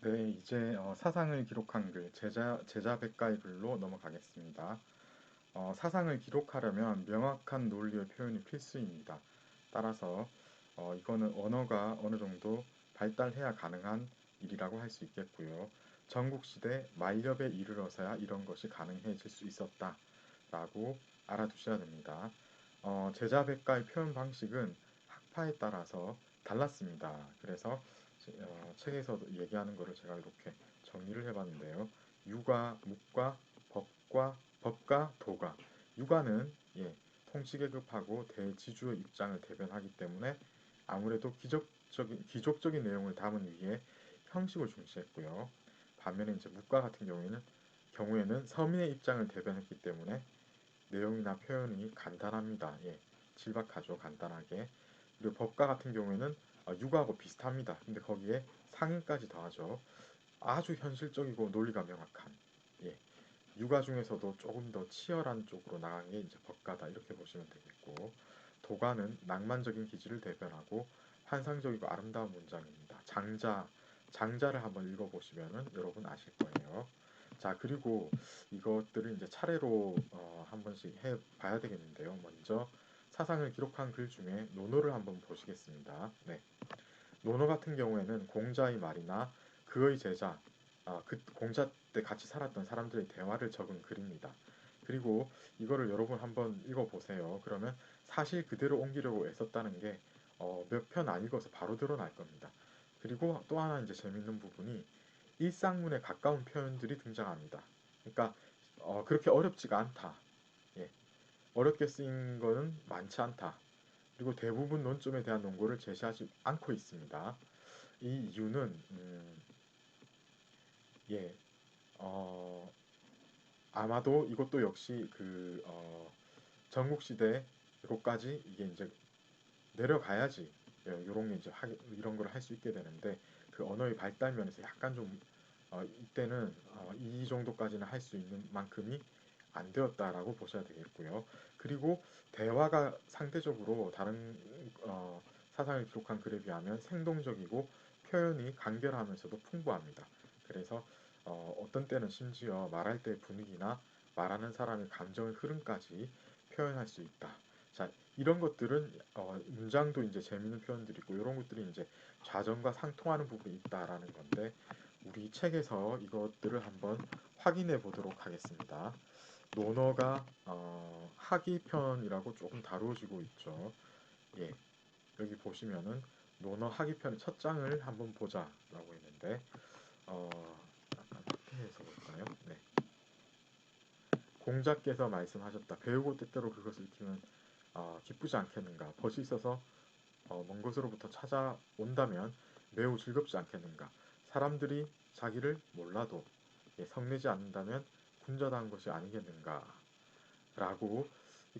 네, 이제 어, 사상을 기록한 글, 제자, 제자 백가의 글로 넘어가겠습니다. 어, 사상을 기록하려면 명확한 논리의 표현이 필수입니다. 따라서 어, 이거는 언어가 어느 정도 발달해야 가능한 일이라고 할 수 있겠고요. 전국시대 만렵에 이르러서야 이런 것이 가능해질 수 있었다 라고 알아두셔야 됩니다. 어, 제자 백가의 표현 방식은 학파에 따라서 달랐습니다. 그래서 어, 책에서도 얘기하는 것을 제가 이렇게 정리를 해봤는데요. 유가, 묵과, 법과, 법과 도가. 유가는 예, 통치계급하고 대지주의 입장을 대변하기 때문에 아무래도 기적적인, 기족적인 내용을 담은 위에 형식을 중시했고요. 반면에 이제 묵과 같은 경우에는 경우에는 서민의 입장을 대변했기 때문에 내용이나 표현이 간단합니다. 예, 질박하죠. 간단하게. 그리고 법과 같은 경우에는 어, 육아하고 비슷합니다. 근데 거기에 상인까지 더하죠. 아주 현실적이고 논리가 명확한 예. 육아 중에서도 조금 더 치열한 쪽으로 나간 게 이제 법가다 이렇게 보시면 되겠고 도가는 낭만적인 기질을 대변하고 환상적이고 아름다운 문장입니다. 장자 장자를 한번 읽어보시면은 여러분 아실 거예요. 자 그리고 이것들을 이제 차례로 어, 한 번씩 해 봐야 되겠는데요. 먼저 사상을 기록한 글 중에 논어를 한번 보시겠습니다. 네. 논어 같은 경우에는 공자의 말이나 그의 제자, 아, 그 공자 때 같이 살았던 사람들의 대화를 적은 글입니다. 그리고 이거를 여러분 한번 읽어보세요. 그러면 사실 그대로 옮기려고 애썼다는 게 어, 몇 편 안 읽어서 바로 드러날 겁니다. 그리고 또 하나 이제 재밌는 부분이 일상문에 가까운 표현들이 등장합니다. 그러니까 어, 그렇게 어렵지가 않다. 예. 어렵게 쓰인 거는 많지 않다. 그리고 대부분 논점에 대한 논거를 제시하지 않고 있습니다. 이 이유는 음, 예, 어, 아마도 이것도 역시 그 어, 전국시대 이것까지 이게 이제 내려가야지 이런 게 이제 하, 이런 걸 할 수 있게 되는데 그 언어의 발달 면에서 약간 좀 어, 이때는 어, 이 정도까지는 할 수 있는 만큼이 안 되었다라고 보셔야 되겠고요. 그리고 대화가 상대적으로 다른 어, 사상을 기록한 글에 비하면 생동적이고 표현이 간결하면서도 풍부합니다. 그래서 어, 어떤 때는 심지어 말할 때 분위기나 말하는 사람의 감정의 흐름까지 표현할 수 있다. 자, 이런 것들은 어, 문장도 이제 재밌는 표현들이 있고 이런 것들이 이제 좌전과 상통하는 부분이 있다라는 건데 우리 책에서 이것들을 한번 확인해 보도록 하겠습니다. 논어가 어, 하기편이라고 조금 다루어지고 있죠. 예, 여기 보시면은 논어 하기편 첫 장을 한번 보자라고 했는데 어, 약간 앞에서 볼까요? 네. 공자께서 말씀하셨다. 배우고 때때로 그것을 익히면 어, 기쁘지 않겠는가? 벗이 있어서 어, 먼 곳으로부터 찾아온다면 매우 즐겁지 않겠는가? 사람들이 자기를 몰라도 예, 성내지 않는다면 군자당한 것이 아니겠는가? 라고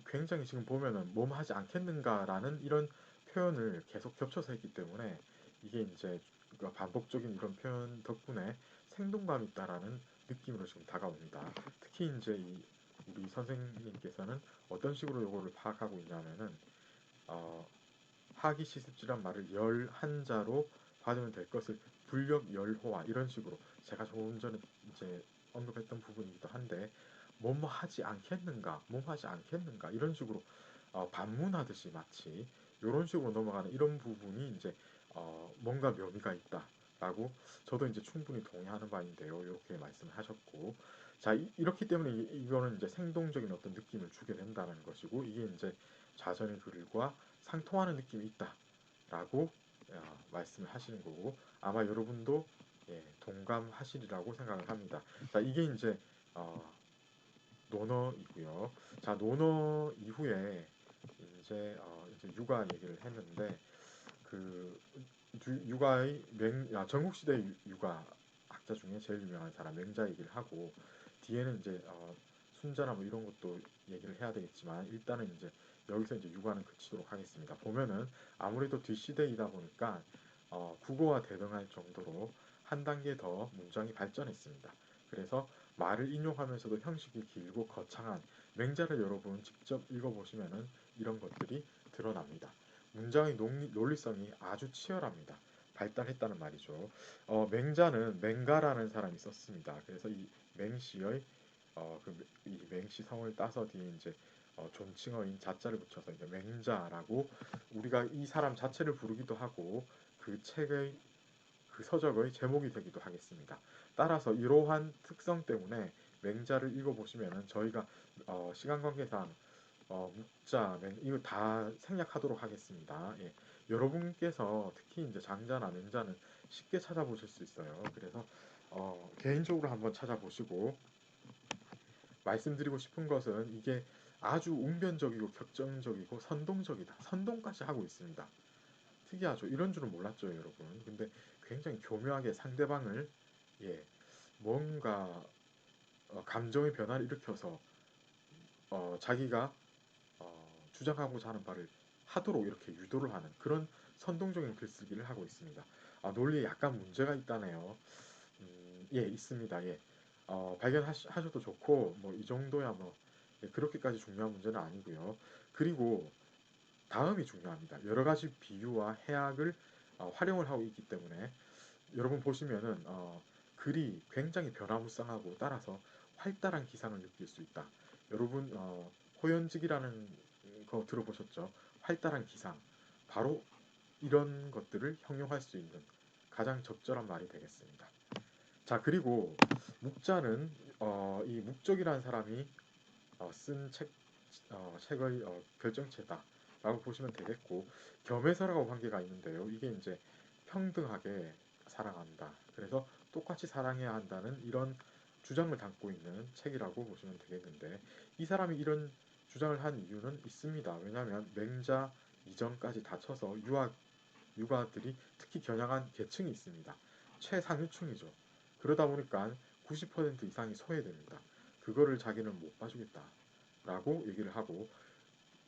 굉장히 지금 보면은 몸 하지 않겠는가라는 이런 표현을 계속 겹쳐서 했기 때문에 이게 이제 그러니까 반복적인 이런 표현 덕분에 생동감 있다라는 느낌으로 지금 다가옵니다. 특히 이제 이 우리 선생님께서는 어떤 식으로 이거를 파악하고 있냐면은 어, 하기 시습지란 말을 열 한자로 받으면 될 것을 불력 열호화 이런 식으로 제가 조금 전에 이제 언급했던 부분이기도 한데 뭐뭐 하지 않겠는가 뭐뭐 하지 않겠는가 이런 식으로 어, 반문하듯이 마치 이런 식으로 넘어가는 이런 부분이 이제 어, 뭔가 묘미가 있다라고 저도 이제 충분히 동의하는 바인데요. 이렇게 말씀을 하셨고 자 이, 렇기 때문에 이, 거는 이제 생동적인 어떤 느낌을 주게 된다는 것이고 이게 이제 자전의 글과 상통하는 느낌이 있다라고 어, 말씀을 하시는 거고 아마 여러분도 예, 동감하시리라고 생각을 합니다. 자 이게 이제 어, 논어이고요. 자 논어 이후에 이제 어, 이제 육아 얘기를 했는데 그 육아의 맹, 아, 전국시대 육아 학자 중에 제일 유명한 사람 맹자 얘기를 하고 뒤에는 이제 어, 순자나 뭐 이런 것도 얘기를 해야 되겠지만 일단은 이제 여기서 이제 육아는 그치도록 하겠습니다. 보면은 아무래도 뒷시대이다 보니까 어, 국어와 대등할 정도로 한 단계 더 문장이 발전했습니다. 그래서 말을 인용하면서도 형식이 길고 거창한 맹자를 여러분 직접 읽어보시면은 이런 것들이 드러납니다. 문장의 논리성이 아주 치열합니다. 발달했다는 말이죠. 어, 맹자는 맹가라는 사람이 썼습니다. 그래서 이 맹씨의 어, 그 이 맹씨 성을 따서 뒤에 이제 어, 존칭어인 자자를 붙여서 이제 맹자라고 우리가 이 사람 자체를 부르기도 하고 그 책의 그 서적의 제목이 되기도 하겠습니다. 따라서 이러한 특성 때문에 맹자를 읽어보시면은 저희가 어, 시간 관계상 어, 묵자, 맹 이거 다 생략하도록 하겠습니다. 예. 여러분께서 특히 이제 장자나 맹자는 쉽게 찾아보실 수 있어요. 그래서 어, 개인적으로 한번 찾아보시고 말씀드리고 싶은 것은 이게 아주 웅변적이고 격정적이고 선동적이다. 선동까지 하고 있습니다. 특이하죠. 이런 줄은 몰랐죠, 여러분. 근데 굉장히 교묘하게 상대방을 예, 뭔가 어, 감정의 변화를 일으켜서 어, 자기가 어, 주장하고자 하는 바를 하도록 이렇게 유도를 하는 그런 선동적인 글쓰기를 하고 있습니다. 아, 논리에 약간 문제가 있다네요. 음, 예, 있습니다. 예. 어, 발견하셔도 좋고 뭐 이 정도야 뭐 예, 그렇게까지 중요한 문제는 아니고요. 그리고 다음이 중요합니다. 여러 가지 비유와 해악을 어, 활용을 하고 있기 때문에 여러분 보시면은 어, 글이 굉장히 변화무쌍하고 따라서 활달한 기상을 느낄 수 있다. 여러분 어, 호연직이라는 거 들어보셨죠? 활달한 기상. 바로 이런 것들을 형용할 수 있는 가장 적절한 말이 되겠습니다. 자 그리고 묵자는 어, 이 묵적이라는 사람이 어, 쓴 책, 어, 책의 어, 결정체다 라고 보시면 되겠고 겸해서라고 관계가 있는데요. 이게 이제 평등하게 사랑한다. 그래서 똑같이 사랑해야 한다는 이런 주장을 담고 있는 책이라고 보시면 되겠는데 이 사람이 이런 주장을 한 이유는 있습니다. 왜냐하면 맹자 이전까지 다쳐서 유학 유가들이 특히 겨냥한 계층이 있습니다. 최상위층이죠. 그러다 보니까 90% 이상이 소외됩니다. 그거를 자기는 못 봐주겠다라고 얘기를 하고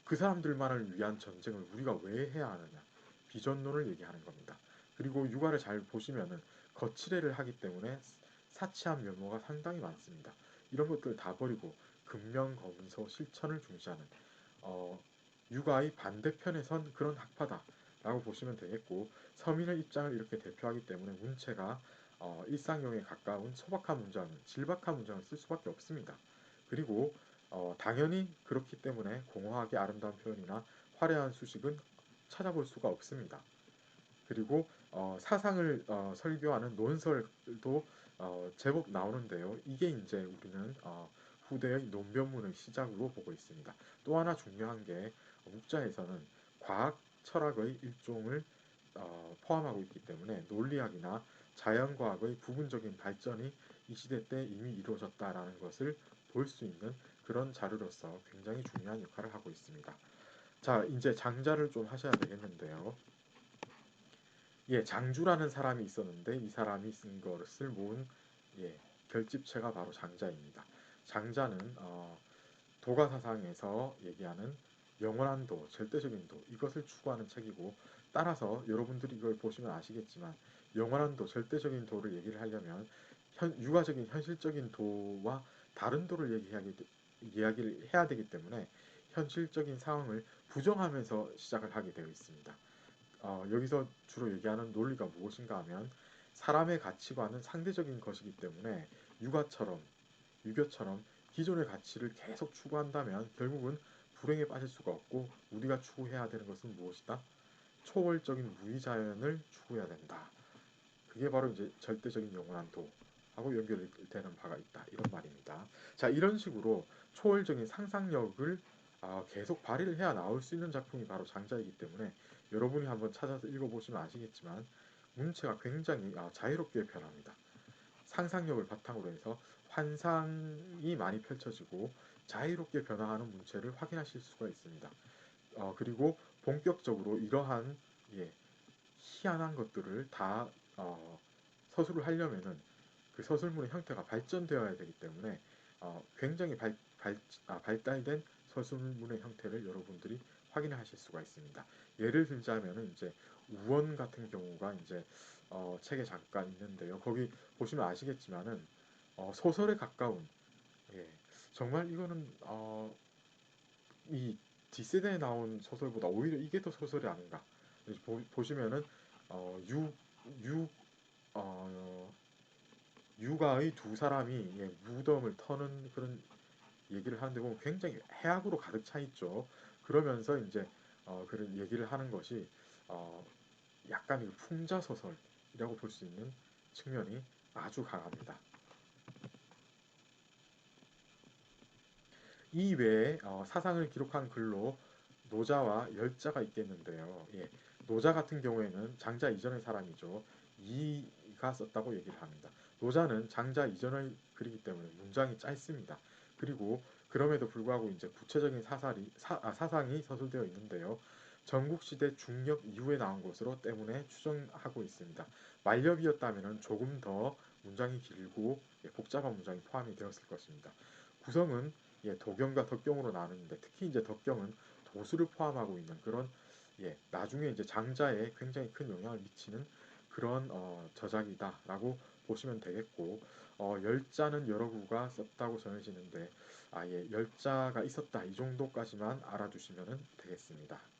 그 사람들만을 위한 전쟁을 우리가 왜 해야 하느냐 비전론을 얘기하는 겁니다. 그리고 육아를 잘 보시면은 거칠애를 하기 때문에 사치한 면모가 상당히 많습니다. 이런 것들 다 버리고 근명검소 실천을 중시하는 어, 육아의 반대편에 선 그런 학파다라고 보시면 되겠고 서민의 입장을 이렇게 대표하기 때문에 문체가 어, 일상용에 가까운 소박한 문장은 질박한 문장을 쓸 수밖에 없습니다. 그리고 어, 당연히 그렇기 때문에 공허하게 아름다운 표현이나 화려한 수식은 찾아볼 수가 없습니다. 그리고 어, 사상을 어, 설교하는 논설도 어, 제법 나오는데요. 이게 이제 우리는 어, 후대의 논변문의 시작으로 보고 있습니다. 또 하나 중요한 게 묵자에서는 과학 철학의 일종을 어, 포함하고 있기 때문에 논리학이나 자연과학의 부분적인 발전이 이 시대 때 이미 이루어졌다라는 것을 볼 수 있는 그런 자료로서 굉장히 중요한 역할을 하고 있습니다. 자, 이제 장자를 좀 하셔야 되겠는데요. 예, 장주라는 사람이 있었는데 이 사람이 쓴 것을 모은 예, 결집체가 바로 장자입니다. 장자는 어, 도가 사상에서 얘기하는 영원한 도, 절대적인 도 이것을 추구하는 책이고 따라서 여러분들이 이걸 보시면 아시겠지만 영원한 도, 절대적인 도를 얘기를 하려면 현, 유가적인 현실적인 도와 다른 도를 얘기하기, 이야기를 해야 되기 때문에 현실적인 상황을 부정하면서 시작을 하게 되어 있습니다. 어, 여기서 주로 얘기하는 논리가 무엇인가 하면 사람의 가치관은 상대적인 것이기 때문에 육아처럼 유교처럼 기존의 가치를 계속 추구한다면 결국은 불행에 빠질 수가 없고 우리가 추구해야 되는 것은 무엇이다? 초월적인 무의자연을 추구해야 된다. 그게 바로 이제 절대적인 영원한 도 하고 연결되는 바가 있다. 이런 말입니다. 자, 이런 식으로 초월적인 상상력을 아, 계속 발휘를 해야 나올 수 있는 작품이 바로 장자이기 때문에 여러분이 한번 찾아서 읽어보시면 아시겠지만 문체가 굉장히 아, 자유롭게 변합니다. 상상력을 바탕으로 해서 환상이 많이 펼쳐지고 자유롭게 변화하는 문체를 확인하실 수가 있습니다. 어, 그리고 본격적으로 이러한 예, 희한한 것들을 다 어, 서술을 하려면은 그 서술문의 형태가 발전되어야 되기 때문에 어, 굉장히 발, 발, 아, 발달된 서술문의 형태를 여러분들이 확인하실 수가 있습니다. 예를 들자면은 이제 우원 같은 경우가 이제 어, 책에 잠깐 있는데요. 거기 보시면 아시겠지만은 어, 소설에 가까운 예, 정말 이거는 어, 이 뒷세대에 나온 소설보다 오히려 이게 더 소설이 아닌가 보, 시면은 어, 유 유, 어, 유가의 두 사람이 예, 무덤을 터는 그런 얘기를 하는데 보면 굉장히 해악으로 가득 차 있죠. 그러면서 이제 어, 그런 얘기를 하는 것이 어, 약간 그 풍자 소설이라고 볼 수 있는 측면이 아주 강합니다. 이 외에 어, 사상을 기록한 글로 노자와 열자가 있겠는데요. 예, 노자 같은 경우에는 장자 이전의 사람이죠. 이 가 썼다고 얘기를 합니다. 노자는 장자 이전을 그리기 때문에 문장이 짧습니다. 그리고 그럼에도 불구하고 이제 구체적인 사살이, 사, 아, 사상이 서술되어 있는데요. 전국시대 중엽 이후에 나온 것으로 때문에 추정하고 있습니다. 만렵이었다면 조금 더 문장이 길고 예, 복잡한 문장이 포함이 되었을 것입니다. 구성은 예, 도경과 덕경으로 나누는데 특히 이제 덕경은 도수를 포함하고 있는 그런 예, 나중에 이제 장자에 굉장히 큰 영향을 미치는 그런 어, 저작이다라고 보시면 되겠고 어, 열자는 여러 구가 썼다고 전해지는데 아예 열자가 있었다 이 정도까지만 알아두시면 되겠습니다.